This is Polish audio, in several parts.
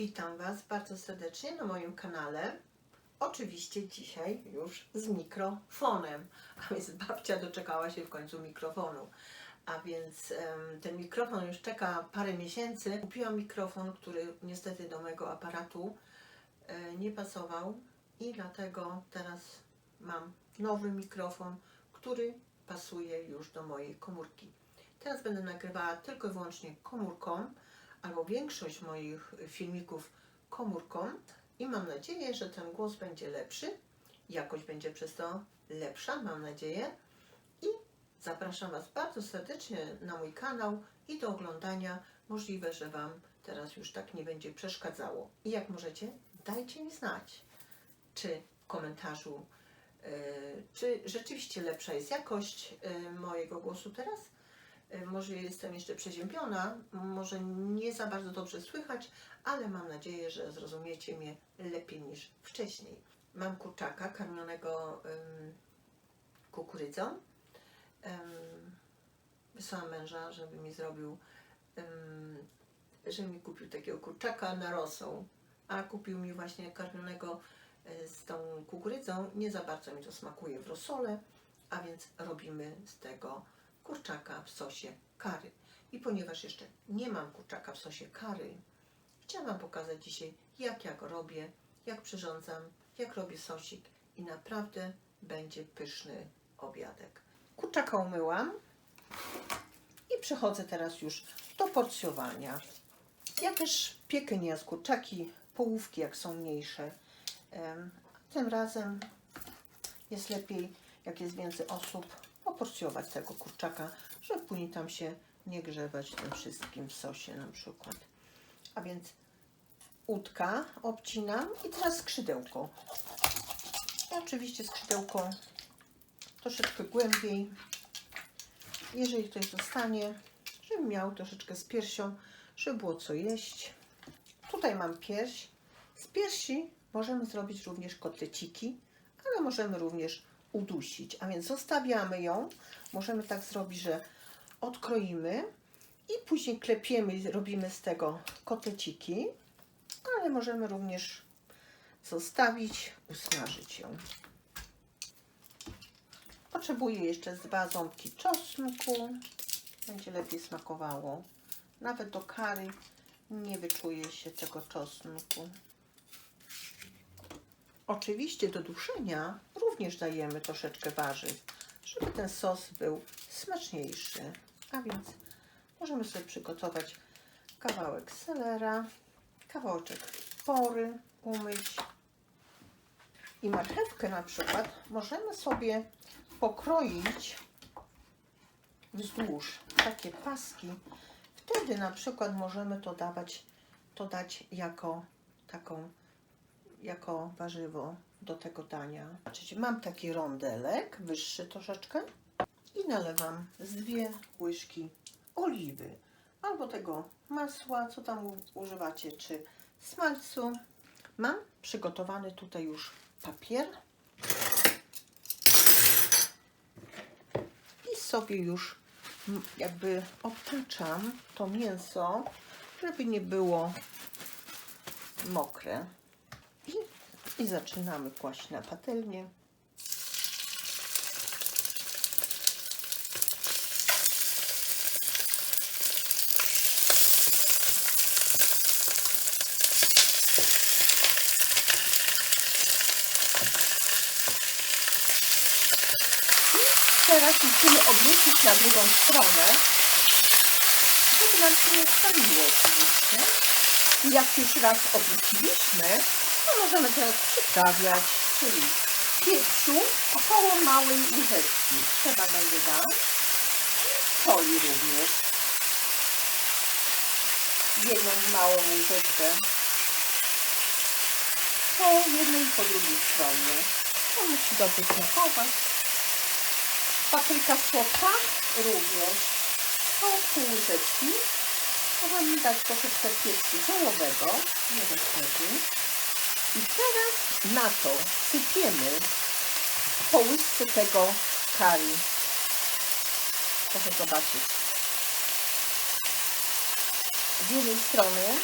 Witam Was bardzo serdecznie na moim kanale. Oczywiście dzisiaj już z mikrofonem, a więc babcia doczekała się w końcu mikrofonu. A więc ten mikrofon już czeka parę miesięcy. Kupiłam mikrofon, który niestety do mojego aparatu e, nie pasował i dlatego teraz mam nowy mikrofon, który pasuje już do mojej komórki. Teraz będę nagrywała tylko i wyłącznie komórką, albo większość moich filmików komórką i mam nadzieję, że ten głos będzie lepszy, jakość będzie przez to lepsza, mam nadzieję. I zapraszam Was bardzo serdecznie na mój kanał i do oglądania. Możliwe, że Wam teraz już tak nie będzie przeszkadzało. I jak możecie, dajcie mi znać, czy w komentarzu, yy, czy rzeczywiście lepsza jest jakość yy, mojego głosu teraz. Yy, Może jestem jeszcze przeziębiona, może nie za bardzo dobrze słychać, ale mam nadzieję, że zrozumiecie mnie lepiej niż wcześniej. Mam kurczaka karmionego ym, kukurydzą. Ym, wysłałam męża, żeby mi zrobił, ym, żeby mi kupił takiego kurczaka na rosół, a kupił mi właśnie karmionego y, z tą kukurydzą. Nie za bardzo mi to smakuje w rosole, a więc robimy z tego kurczaka w sosie curry. I ponieważ jeszcze nie mam kurczaka w sosie curry, chciałam pokazać dzisiaj, jak ja go robię, jak przyrządzam, jak robię sosik i naprawdę będzie pyszny obiadek. Kurczaka umyłam i przechodzę teraz już do porcjowania. Ja też piekę nie z kurczaki, połówki jak są mniejsze. Tym razem jest lepiej, jak jest więcej osób, poporcjować tego kurczaka, żeby później tam się nie grzewać tym wszystkim w sosie na przykład. A więc udka obcinam i teraz skrzydełko. I oczywiście skrzydełko troszeczkę głębiej. Jeżeli ktoś zostanie, żeby miał troszeczkę z piersią, żeby było co jeść. Tutaj mam pierś. Z piersi możemy zrobić również kotleciki, ale możemy również udusić. A więc zostawiamy ją. Możemy tak zrobić, że odkroimy i później klepiemy robimy z tego kotleciki, ale możemy również zostawić, usmażyć ją. Potrzebuję jeszcze dwa ząbki czosnku. Będzie lepiej smakowało. Nawet do kary nie wyczuje się tego czosnku. Oczywiście do duszenia również dajemy troszeczkę warzyw, żeby ten sos był smaczniejszy. A więc możemy sobie przygotować kawałek selera, kawałeczek pory umyć i marchewkę na przykład możemy sobie pokroić wzdłuż takie paski. Wtedy na przykład możemy to dawać, to dać jako taką, jako warzywo do tego dania. Czyli mam taki rondelek, wyższy troszeczkę i nalewam z dwie łyżki oliwy albo tego masła, co tam używacie, czy smalcu. Mam przygotowany tutaj już papier i sobie już jakby obtaczam to mięso, żeby nie było mokre. I, zaczynamy kłaść na patelnię. Teraz musimy obrócić na drugą stronę, żeby nam się nie spaliło oczywiście. Jak już raz obróciliśmy, to możemy teraz przyprawiać, czyli pieprzu około małej łyżeczki. Trzeba będzie dać. Soli również. Jedną małą łyżeczkę po jednej i po drugiej stronie. To musi dobrze smakować. Papryka słodka również po pół łyżeczki. Możemy dać troszeczkę pieprzu ziołowego, nie wtedy. I teraz na to sypiemy po łyżce tego kari. Proszę zobaczyć. Z jednej strony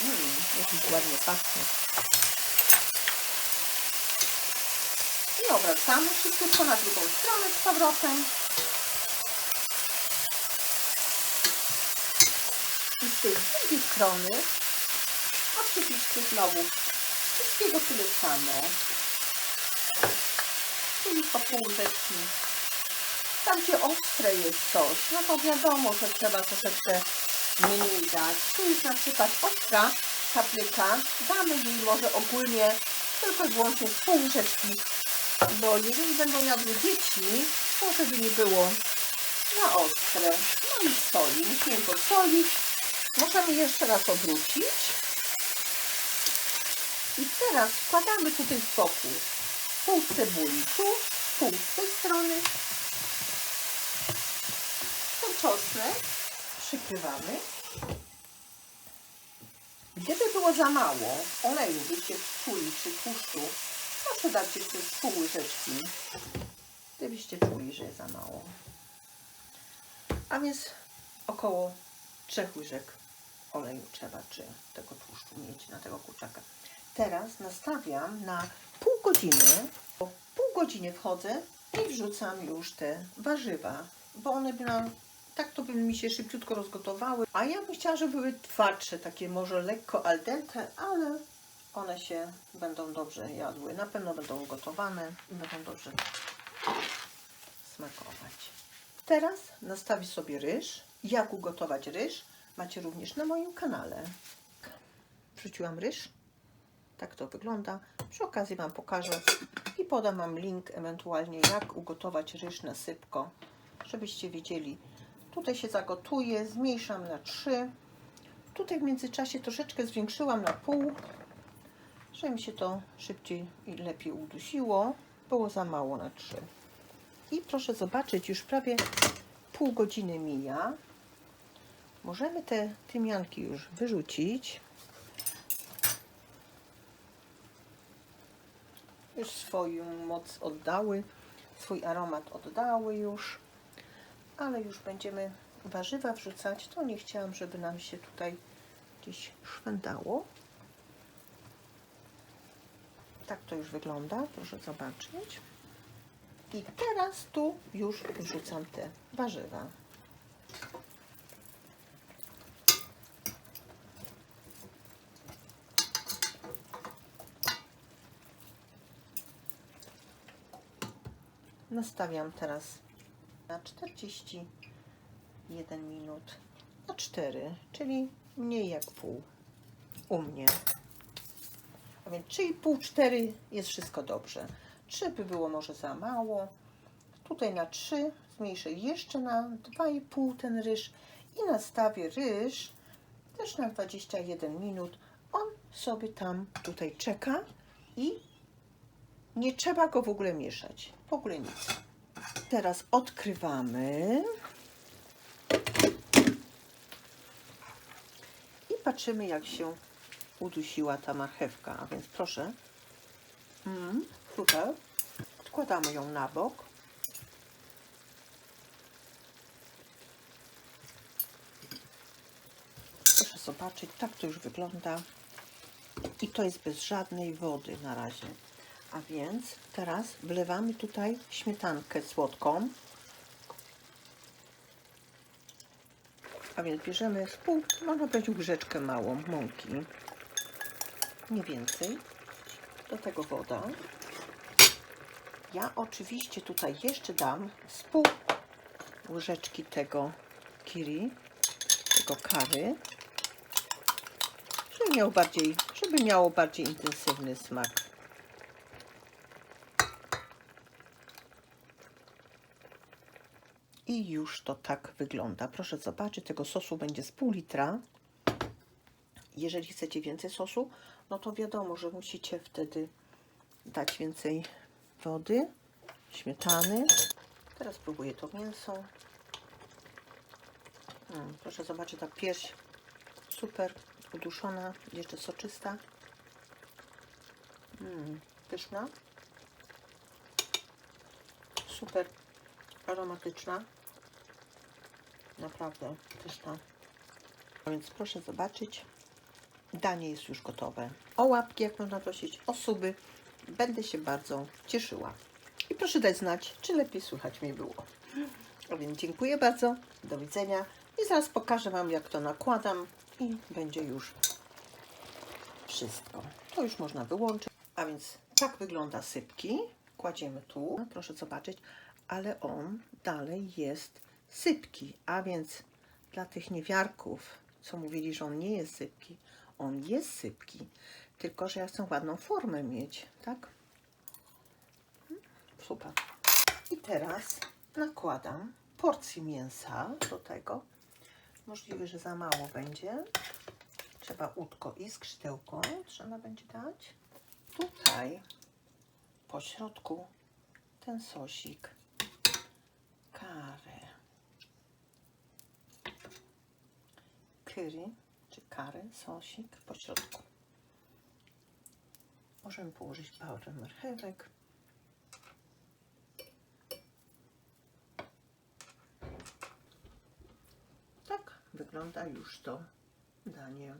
Mmm, jakiś ładnie pachnie. I obracamy wszystko na drugą stronę z powrotem. Tej drugiej strony oczywiście znowu wszystkiego tyle samo. Czyli po pół łyżeczki. Tam gdzie ostre jest coś, no to wiadomo, że trzeba troszeczkę mniej dać. Tu jest na przykład ostra papryka. Damy jej może ogólnie tylko i wyłącznie pół łyżeczki, bo jeżeli będą jadły dzieci, to żeby nie było za ostre. No i soli. Musimy posolić. Możemy jeszcze raz obrócić. I teraz wkładamy tutaj z boku pół cebuli tu, pół z tej strony. Ten czosnek przykrywamy. Gdyby było za mało oleju, byście czuli, czy tłuszczu, proszę dać jeszcze pół łyżeczki, gdybyście czuli, że jest za mało. A więc około trzech łyżek oleju trzeba, czy tego tłuszczu mieć na tego kurczaka. Teraz nastawiam na pół godziny. Po pół godziny wchodzę i wrzucam już te warzywa, bo one by nam, tak to by mi się szybciutko rozgotowały. A ja bym chciała, żeby były twardsze, takie może lekko al dente, ale one się będą dobrze jadły. Na pewno będą gotowane i będą dobrze smakować. Teraz nastawię sobie ryż. Jak ugotować ryż macie również na moim kanale. Wrzuciłam ryż. Tak to wygląda. Przy okazji Wam pokażę i podam Wam link ewentualnie jak ugotować ryż na sypko, żebyście wiedzieli. Tutaj się zagotuje, zmniejszam na 3. Tutaj w międzyczasie troszeczkę zwiększyłam na pół, żeby mi się to szybciej i lepiej udusiło. Było za mało na 3. I proszę zobaczyć, już prawie pół godziny mija. Możemy te tymianki już wyrzucić. Już swoją moc oddały, swój aromat oddały już, ale już będziemy warzywa wrzucać. To nie chciałam, żeby nam się tutaj gdzieś szwędało. Tak to już wygląda, proszę zobaczyć. I teraz tu już wrzucam te warzywa. Nastawiam teraz na 41 minut na 4, czyli mniej jak pół u mnie. A więc 3,5-4 jest wszystko dobrze. 3 by było może za mało. Tutaj na 3 zmniejszę jeszcze na 2,5 ten ryż i nastawię ryż też na 21 minut. On sobie tam tutaj czeka i nie trzeba go w ogóle mieszać. W ogóle nic. Teraz odkrywamy. I patrzymy, jak się udusiła ta marchewka. A więc proszę, mm, tutaj odkładamy ją na bok. Proszę zobaczyć, tak to już wygląda. I to jest bez żadnej wody na razie. A więc teraz wlewamy tutaj śmietankę słodką. A więc bierzemy z pół, można powiedzieć łyżeczkę małą mąki. Nie więcej. Do tego woda. Ja oczywiście tutaj jeszcze dam z pół łyżeczki tego kiri, tego kary, żeby miał bardziej, żeby miało bardziej intensywny smak. I już to tak wygląda. Proszę zobaczyć, tego sosu będzie z pół litra. Jeżeli chcecie więcej sosu, no to wiadomo, że musicie wtedy dać więcej wody, śmietany. Teraz spróbuję to mięso. Mm, proszę zobaczyć, ta pierś super uduszona, jeszcze soczysta. Mm, pyszna. Super aromatyczna. Naprawdę pyszna. A więc proszę zobaczyć. danie jest już gotowe. O łapki, jak można prosić, o suby. Będę się bardzo cieszyła. I proszę dać znać, czy lepiej słychać mi było. A więc dziękuję bardzo, do widzenia. I zaraz pokażę Wam, jak to nakładam i będzie już wszystko. To już można wyłączyć. A więc tak wygląda sypki. Kładziemy tu, proszę zobaczyć, ale on dalej jest sypki. A więc dla tych niewiarków, co mówili, że on nie jest sypki, on jest sypki, tylko że ja chcę ładną formę mieć, tak? Super. I teraz nakładam porcję mięsa do tego. Możliwe, że za mało będzie. Trzeba łódko i skrzydełko trzeba będzie dać. Tutaj po środku ten sosik. Curry, czy karę, sosik po środku. Możemy położyć parę marchewek. Tak wygląda już to danie.